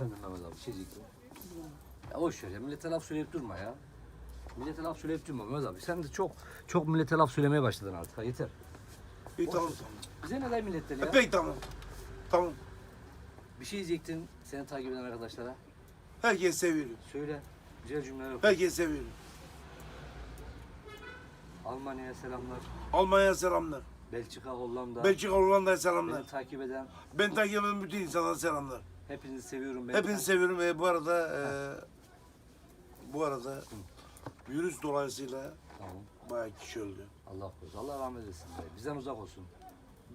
Efendim Mehmet abi şey diyecektim. Ya boş ver ya millete laf söyleyip durma ya. Millete laf söyleyip durma Mehmet abi. Sen de çok çok millete laf söylemeye başladın artık. Ha, yeter. İyi Boş tamam ver. tamam. Bize ne dayı milletten ya? Peki tamam. Tamam. Bir şey diyecektin seni takip eden arkadaşlara. Herkes seviyorum. Söyle. Güzel cümleler oku. Herkes seviyorum. Almanya'ya selamlar. Almanya'ya selamlar. Belçika, Hollanda. Belçika Hollanda'ya Beni selamlar. takip eden Ben takip eden bütün insanlara selamlar. Hepinizi seviyorum. Beni Hepinizi seviyorum. E, bu arada e, bu arada virüs dolayısıyla Tamam. bayağı kişi öldü. Allah korusun. Allah rahmet eylesin dayı. Bizden uzak olsun.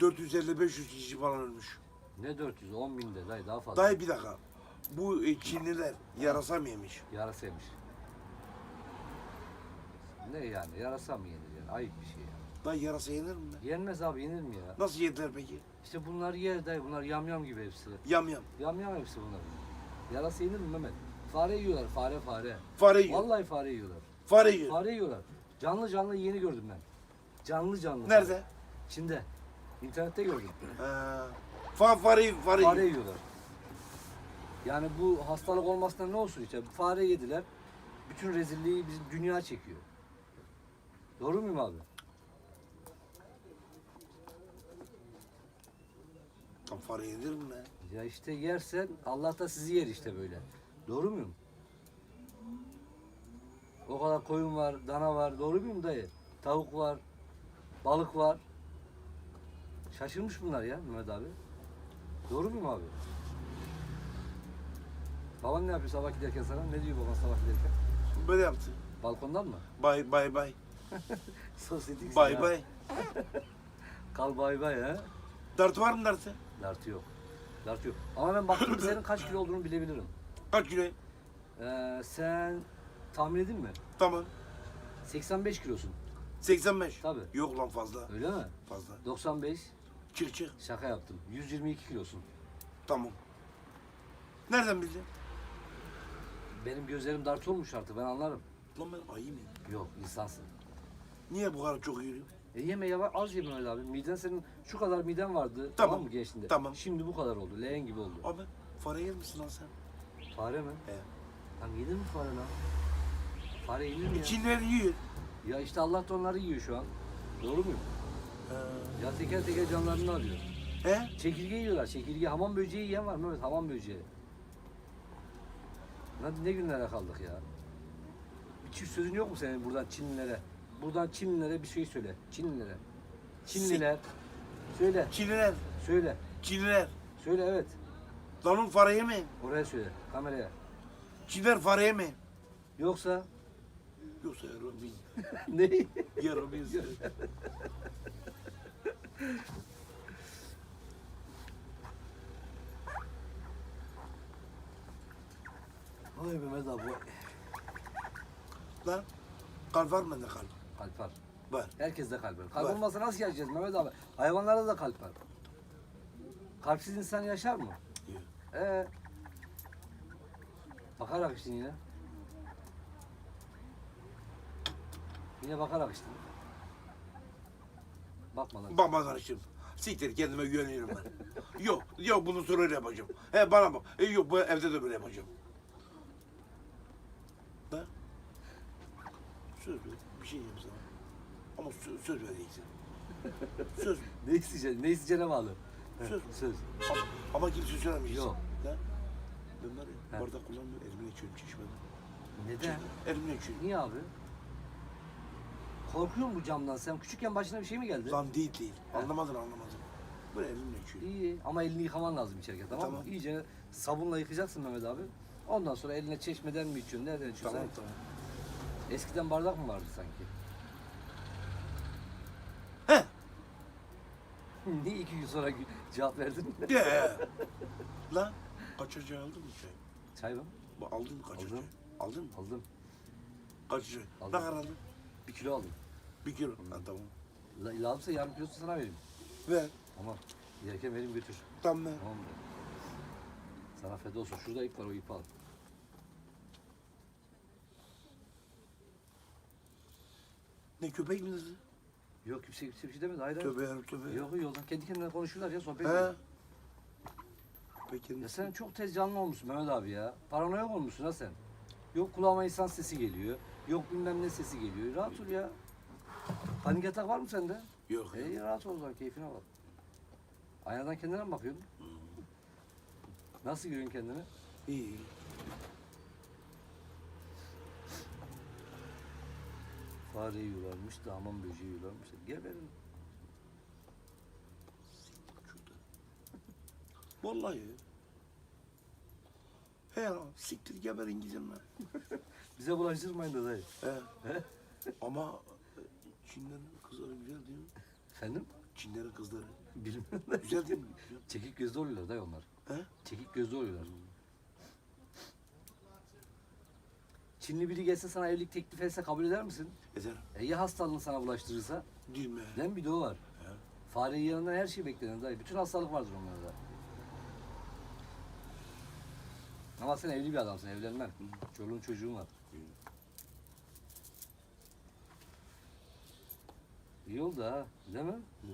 450-500 kişi falan ölmüş. Ne 400? 10 binde dayı daha fazla. Dayı bir dakika. Bu e, Çinliler yarasa mı yemiş? Yarasaymış. Ne yani? Yarasa mı yenir yani? Ayıp bir şey ya. Dayı yarasa yenir mi? Yenmez abi yenir mi ya? Nasıl yediler peki? İşte bunlar yer dayı. Bunlar yamyam gibi hepsi. Yam yam. Yamyam hepsi bunlar. Yarasa yenir mi Mehmet? Fare yiyorlar. Fare fare. Fare yiyor. Vallahi fare yiyorlar. Fare yiyor. Fare yiyorlar. Canlı canlı yeni gördüm ben. Canlı canlı. Nerede? Çin'de. İnternette gördüm. Ha. Fa fare, fare, Fare yiyor. yiyorlar. Yani bu hastalık olmasına ne olsun işte. Fare yediler. Bütün rezilliği bizim dünya çekiyor. Doğru muyum abi? Tam fare yenir mi be? Ya işte yersen Allah da sizi yer işte böyle. Doğru muyum? O kadar koyun var, dana var. Doğru muyum dayı? Tavuk var, balık var. Şaşırmış bunlar ya Mehmet abi. Doğru muyum abi? Baban ne yapıyor sabah giderken sana? Ne diyor baban sabah giderken? Böyle yaptı. Balkondan mı? Bay bay bay. Sosyetik Bay bay. Kal bay bay ha. Dart var mı dartı? Dartı yok. Dartı yok. Ama ben baktım senin kaç kilo olduğunu bilebilirim. Kaç kilo? Ee, sen tahmin edin mi? Tamam. 85 kilosun. 85. Tabii. Yok lan fazla. Öyle mi? Fazla. 95 Çık çık. şaka yaptım. 122 kilosun. Tamam. Nereden bildin? Benim gözlerim dart olmuş artık ben anlarım. Lan ben ayı mıyım? Yok insansın. Niye bu kadar çok yiyorum? E yeme yavaş az yeme öyle abi. Miden senin şu kadar miden vardı. Tamam, Tamam, mı gençliğinde? tamam. Şimdi bu kadar oldu. Leğen gibi oldu. Abi fare yer misin lan sen? Fare mi? He. Lan yedin mi fare lan? Fare yenir mi ya? Çinliler yiyor. Ya işte Allah da onları yiyor şu an. Doğru muyum? He. Ya teker teker canlarını alıyor. He? Çekirge yiyorlar. Çekirge, hamam böceği yiyen var Mehmet. Hamam böceği. Lan ne günlere kaldık ya. Bir çift sözün yok mu senin buradan Çinlilere? Buradan Çinlilere bir şey söyle. Çinlilere. Çinliler. Söyle. Çinliler. Söyle. Çinliler. Söyle evet. Lan oğlum fare yemeyin. Oraya söyle. Kameraya. Çinliler fare yemeyin. Yoksa Yoksa yarın bin. ne? Yarın bin. Vay Mehmet abi. Lan kalp var mı bende kalp? Kalp var. Var. Herkeste kalp var. Kalp Var. olmasa nasıl yaşayacağız Mehmet abi? Hayvanlarda da kalp var. Kalpsiz insan yaşar mı? Yok. Ee, bakarak içtin yine. Yine bakarak içtin. Bakma lan. Bakma kardeşim. Siktir kendime güveniyorum ben. yok, yok bunu sonra öyle yapacağım. He bana bak. E, yok bu evde de böyle yapacağım. Da? Söz ver. Bir şey diyeyim sana. Ama söz, söz vereceksin. söz. Ne isteyeceksin? Ne isteyeceğine bağlı. Söz. Söz. Ama, ama kimse söylemeyeceksin. Yok. Da? Ben var He. ya bardak kullanmıyorum. Elimle içiyorum çeşmeden. Neden? Elimle içiyorum. Niye abi? Korkuyor musun bu camdan? Sen küçükken başına bir şey mi geldi? Lan değil değil. He. Anlamadın anlamadın. Böyle elimle içiyorum. İyi ama elini yıkaman lazım içerken tamam, mı? Tamam. İyice sabunla yıkayacaksın Mehmet abi. Ondan sonra eline çeşmeden mi içiyorsun? Nereden içiyorsun? Tamam tamam. Eskiden bardak mı vardı sanki? He. Niye iki gün sonra cevap verdin? De. Lan kaç çay aldın mı çay? Çay mı? Bu aldın mı kaç Aldım. Aldın mı? Aldım. Kaç çay? Aldım. Ne kadar aldın? Bir kilo aldım. Bir kilo. Ha, tamam. La- Lazımsa yarım kilosunu sana vereyim. Ver. Tamam. Giderken vereyim götür. Tamam. Tamam? Sana feda olsun. Şurada ip var o ipi al. Ne köpek mi dedi? Yok kimse kimse bir şey demedi. Hayır hayır. Tövbe yarabbim tövbe. Yok yoldan kendi kendine konuşuyorlar ya sohbet He. ediyor. Peki. Ya sen çok tez canlı olmuşsun Mehmet abi ya. Paranoyak olmuşsun ha sen. Yok kulağıma insan sesi geliyor. Yok bilmem ne sesi geliyor. Rahat ol ya. Panik atak var mı sende? Yok. İyi rahat ol o zaman keyfine bak. Aynadan kendine mi bakıyorsun? Nasıl görüyorsun kendini? İyi. Fare yularmış, daman böceği yularmış. Geberin. Şurada. Vallahi. He siktir geberin gidin lan. Bize bulaştırmayın da dayı. He. He? Ama e, Çinlerin kızları güzel değil mi? Efendim? Çinlerin kızları. Da. Güzel değil mi? Güzel. Çekik gözlü oluyorlar dayı onlar. He? Çekik gözlü oluyorlar. Çinli biri gelse sana evlilik teklif etse kabul eder misin? Eder. E ya hastalığını sana bulaştırırsa? Değil mi? Değil mi? Bir de o var. He. Fareyi yanından her şey beklenir dayı. Bütün hastalık vardır onlarda. Ama sen evli bir adamsın, evlenmen. Çoluğun çocuğun var. İyi oldu ha, değil mi? Hı.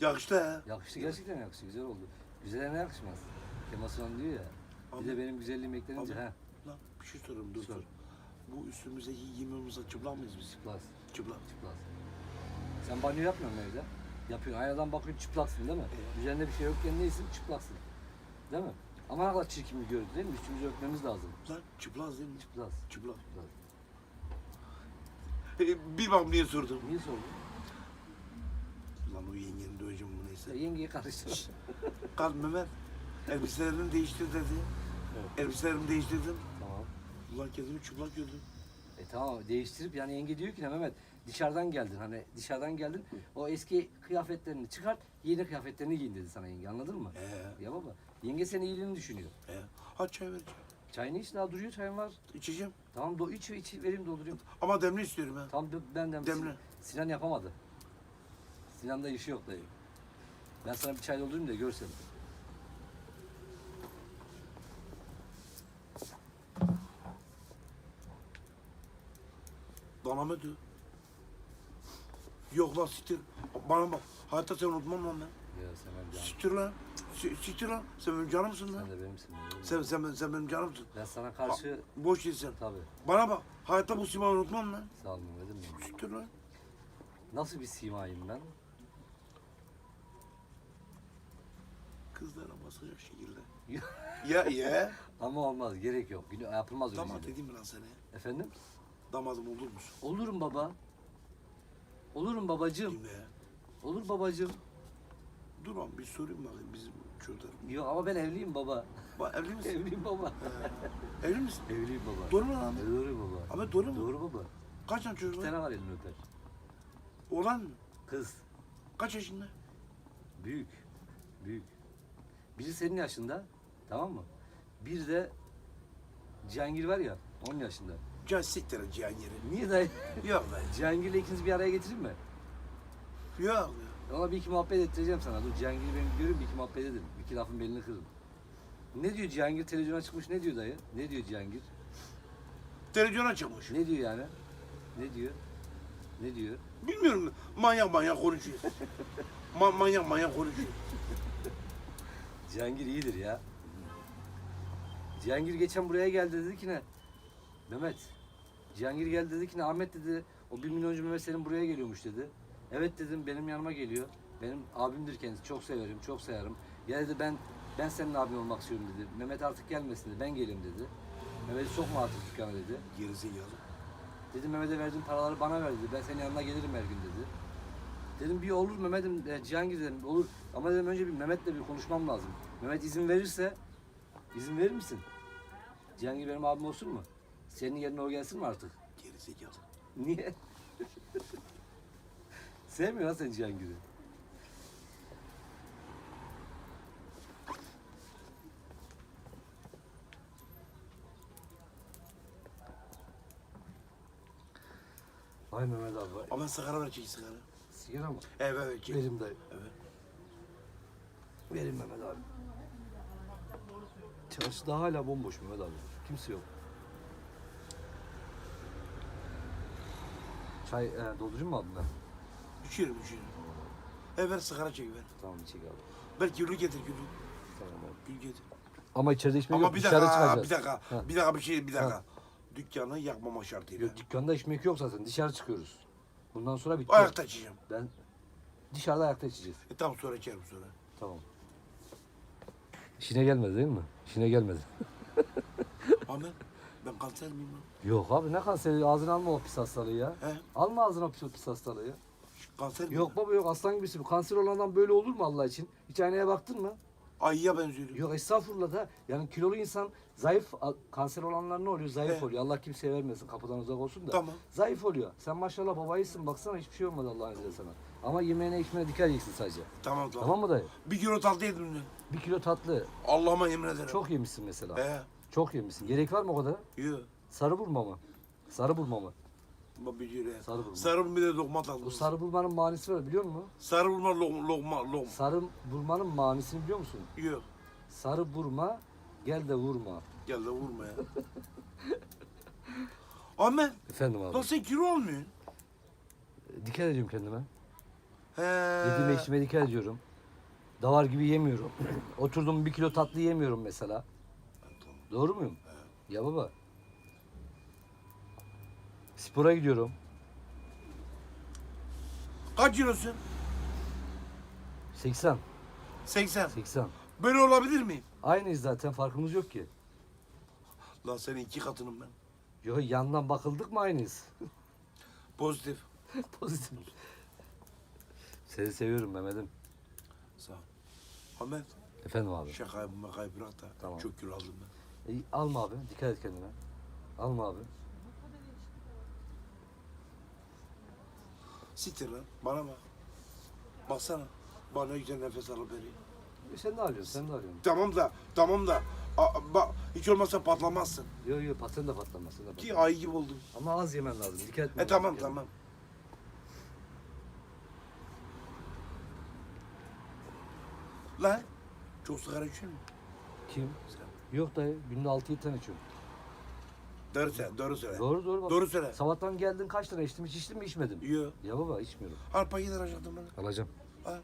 Yakıştı he. Yakıştı gerçekten yakıştı, güzel oldu. Güzele ne yakışmaz? Kemal Sunal diyor ya. Bir Abi- de benim güzelliğim eklenince Abi- ha. Bir şey sorayım dur Sor. Bu üstümüzdeki giyimimizde çıplak mıyız biz? Çıplak, Çıplak. çıplak. Sen banyo yapmıyor musun evde? Yapıyorsun, aynadan bakıyorsun çıplaksın değil mi? Evet. Üzerinde bir şey yokken neysin? Çıplaksın. Değil mi? Ama ne kadar çirkin bir görüntü değil mi? Üstümüzü örtmemiz lazım. Lan çıplak değil mi? Çıplak. Çıplak. çıplak. E, bir bak niye sordum. Niye sordun? Lan o yengeni döveceğim bu neyse. Ya yengeye karıştır. Kal Mehmet. Elbiselerini değiştir dedi. Evet. Elbiselerimi değiştirdim. Ulan kendimi çıplak gördüm. E tamam değiştirip yani yenge diyor ki ne Mehmet dışarıdan geldin hani dışarıdan geldin o eski kıyafetlerini çıkart yeni kıyafetlerini giyin dedi sana yenge anladın mı? Ee, Ya baba yenge senin iyiliğini düşünüyor. ee. Hadi çay ver. çay. Çayını iç daha duruyor çayın var. İçeceğim. Tamam do iç iç vereyim doldurayım. Ama demli istiyorum ha. Tamam dur, benden Demle. Sinan yapamadı. Sinan'da işi yok dayı. Ben sana bir çay doldurayım da görsen. Bana mı diyor? Yok lan siktir. Bana bak. Hayatta seni unutmam lan ben. Ya sen benim canım. Siktir lan. Si- Siktir lan. Sen benim canımsın lan. Sen de benimsin. benim. Sen, sen, sen benim canımsın. Ben sana karşı Boş değilsin. tabii Bana bak. Hayatta bu simayı unutmam lan. sağ ol Mehmet'im benim. Siktir lan. Nasıl bir simayım ben? Kızlara basacak şekilde. ya ya. Ama olmaz gerek yok. Günü yapılmaz öyle şeyler. dedim mi lan seni? Efendim? Damadım olur musun? Olurum baba. Olurum babacığım. Ya? Olur babacığım. Dur lan bir sorayım bakayım bizim çocuklar. Yok ama ben evliyim baba. Bak evli misin? Evliyim baba. Evli misin? Evliyim baba. Doğru mu lan? E, Doğru baba. Ahmet doğru mu? Doğru baba. Kaç tane çocuk Bir var? tane var elini öper. Oğlan mı? Kız. Kaç yaşında? Büyük. Büyük. Biri senin yaşında. Tamam mı? Bir de Cihangir var ya 10 yaşında. Can siktir et Cihangir'i. Niye dayı? Yok lan. Cihangir'le ikinizi bir araya getireyim mi? Yok. Ona bir iki muhabbet ettireceğim sana. Dur Cihangir'i ben görüyorum bir iki muhabbet edin. Bir iki lafın belini kırın. Ne diyor Cihangir televizyona çıkmış ne diyor dayı? Ne diyor Cihangir? Televizyona çıkmış. Ne diyor yani? Ne diyor? Ne diyor? Bilmiyorum. Manyak manyak konuşuyor. Ma manyak manyak konuşuyor. Cihangir iyidir ya. Cihangir geçen buraya geldi dedi ki ne? Mehmet. Cihangir geldi dedi ki? Ahmet dedi. O bir milyoncu Mehmet senin buraya geliyormuş dedi. Evet dedim benim yanıma geliyor. Benim abimdir kendisi. Çok severim, çok sayarım. Ya dedi ben ben senin abin olmak istiyorum dedi. Mehmet artık gelmesin dedi. Ben geleyim dedi. Mehmet'i sokma artık dükkana dedi. Gerizekalı. Dedim Mehmet'e verdiğin paraları bana ver dedi. Ben senin yanına gelirim her gün dedi. Dedim bir olur Mehmet'im, e, Cihangir dedim olur. Ama dedim önce bir Mehmet'le bir konuşmam lazım. Mehmet izin verirse, izin verir misin? Cihangir benim abim olsun mu? Senin yerine o gelsin mi artık? Gerizekalı. Niye? Sevmiyor ha sen Cihangir'i. Ay Mehmet abi. Ama sigara ver çek sigara. Sigara mı? Evet evet çek. Verim dayı. Evet. Verin Mehmet abi. Çarşıda hala bomboş Mehmet abi. Kimse yok. Çay e, mı abi ben? Düşüyorum düşüyorum. Evet ver sigara çek ver. Tamam çek abi. Ver gülü getir gülü. Tamam abi. Gül getir. Ama içeride içmek Ama yok. bir Dışarı dakika, çıkacağız. bir dakika, Ha. bir dakika bir şey, bir dakika. Ha. Dükkanı yakmama şartıyla. Yok dükkanda içmek yok zaten. Dışarı çıkıyoruz. Bundan sonra bitti. Ayakta içeceğim. Ben dışarıda ayakta içeceğiz. E tamam sonra içerim sonra. Tamam. İşine gelmedi değil mi? İşine gelmedi. Ahmet, ben kanser miyim lan? Yok abi ne kanseri ağzına alma o pis hastalığı ya. He? Alma ağzına o pis, hastalığı ya. Kanser miyim? Yok baba yok aslan gibisi bu. Kanser olandan böyle olur mu Allah için? Hiç aynaya baktın mı? Ayıya benziyorum. Yok estağfurullah da yani kilolu insan zayıf a- kanser olanlar ne oluyor? Zayıf He. oluyor. Allah kimseye vermesin kapıdan uzak olsun da. Tamam. Zayıf oluyor. Sen maşallah babayısın baksana hiçbir şey olmadı Allah'ın izniyle sana. Ama yemeğine içmene dikkat edeceksin sadece. Tamam tamam. Tamam mı dayı? Bir kilo tatlı yedim. Bir kilo tatlı. Allah'ıma yemin ederim. Çok yemişsin mesela. He. Çok yemişsin. Gerek var mı o kadar? Yok. Sarı burma mı? Sarı burma mı? Bir. Sarı burma. Sarı burma de lokma tatlı. Bu sarı burmanın manisi var biliyor musun? Sarı burma lokma lokma lokma. Sarı burmanın manisini biliyor musun? Yok. Sarı burma gel de vurma. Gel de vurma ya. Ahmet, Efendim abi. lan sen kilo olmuyorsun. Dikkat ediyorum kendime. He. Yediğime içime dikkat ediyorum. Davar gibi yemiyorum. Oturdum bir kilo tatlı yemiyorum mesela. Doğru muyum? Ya baba. Spora gidiyorum. Kaç kilosun? 80. 80. 80. Böyle olabilir miyim? Aynıyız zaten farkımız yok ki. Lan senin iki katınım ben. Yo yandan bakıldık mı aynıyız. Pozitif. Pozitif. Seni seviyorum Mehmet'im. Sağ ol. Ahmet, Efendim abi. şakayı makayı bırak da. Tamam. Çok kilo aldım ben. E, alma abi. Dikkat et kendine. Alma abi. Siktir lan, bana bak. Baksana, bana ne güzel nefes alıp veriyor. E, sen de alıyorsun. Sen de alıyorsun. Tamam da, tamam da. A, bak, hiç olmazsa patlamazsın. Yo yo patın da patlamaz. sen de patlamaz. Ki ayı gibi oldum. Ama az yemen lazım. Dikkat etmen E lazım tamam kendine. tamam. Lan, çok sigara içiyor musun? Kim? Sen. Yok dayı. Günde 6-7 tane içiyorum. Doğru söyle, doğru söyle. Doğru doğru bak. Doğru söyle. Sabahtan geldin kaç tane içtim hiç içtim mi içmedim. Yok. Ya baba içmiyorum. Al paketi alacaktım ben. Alacağım. Al.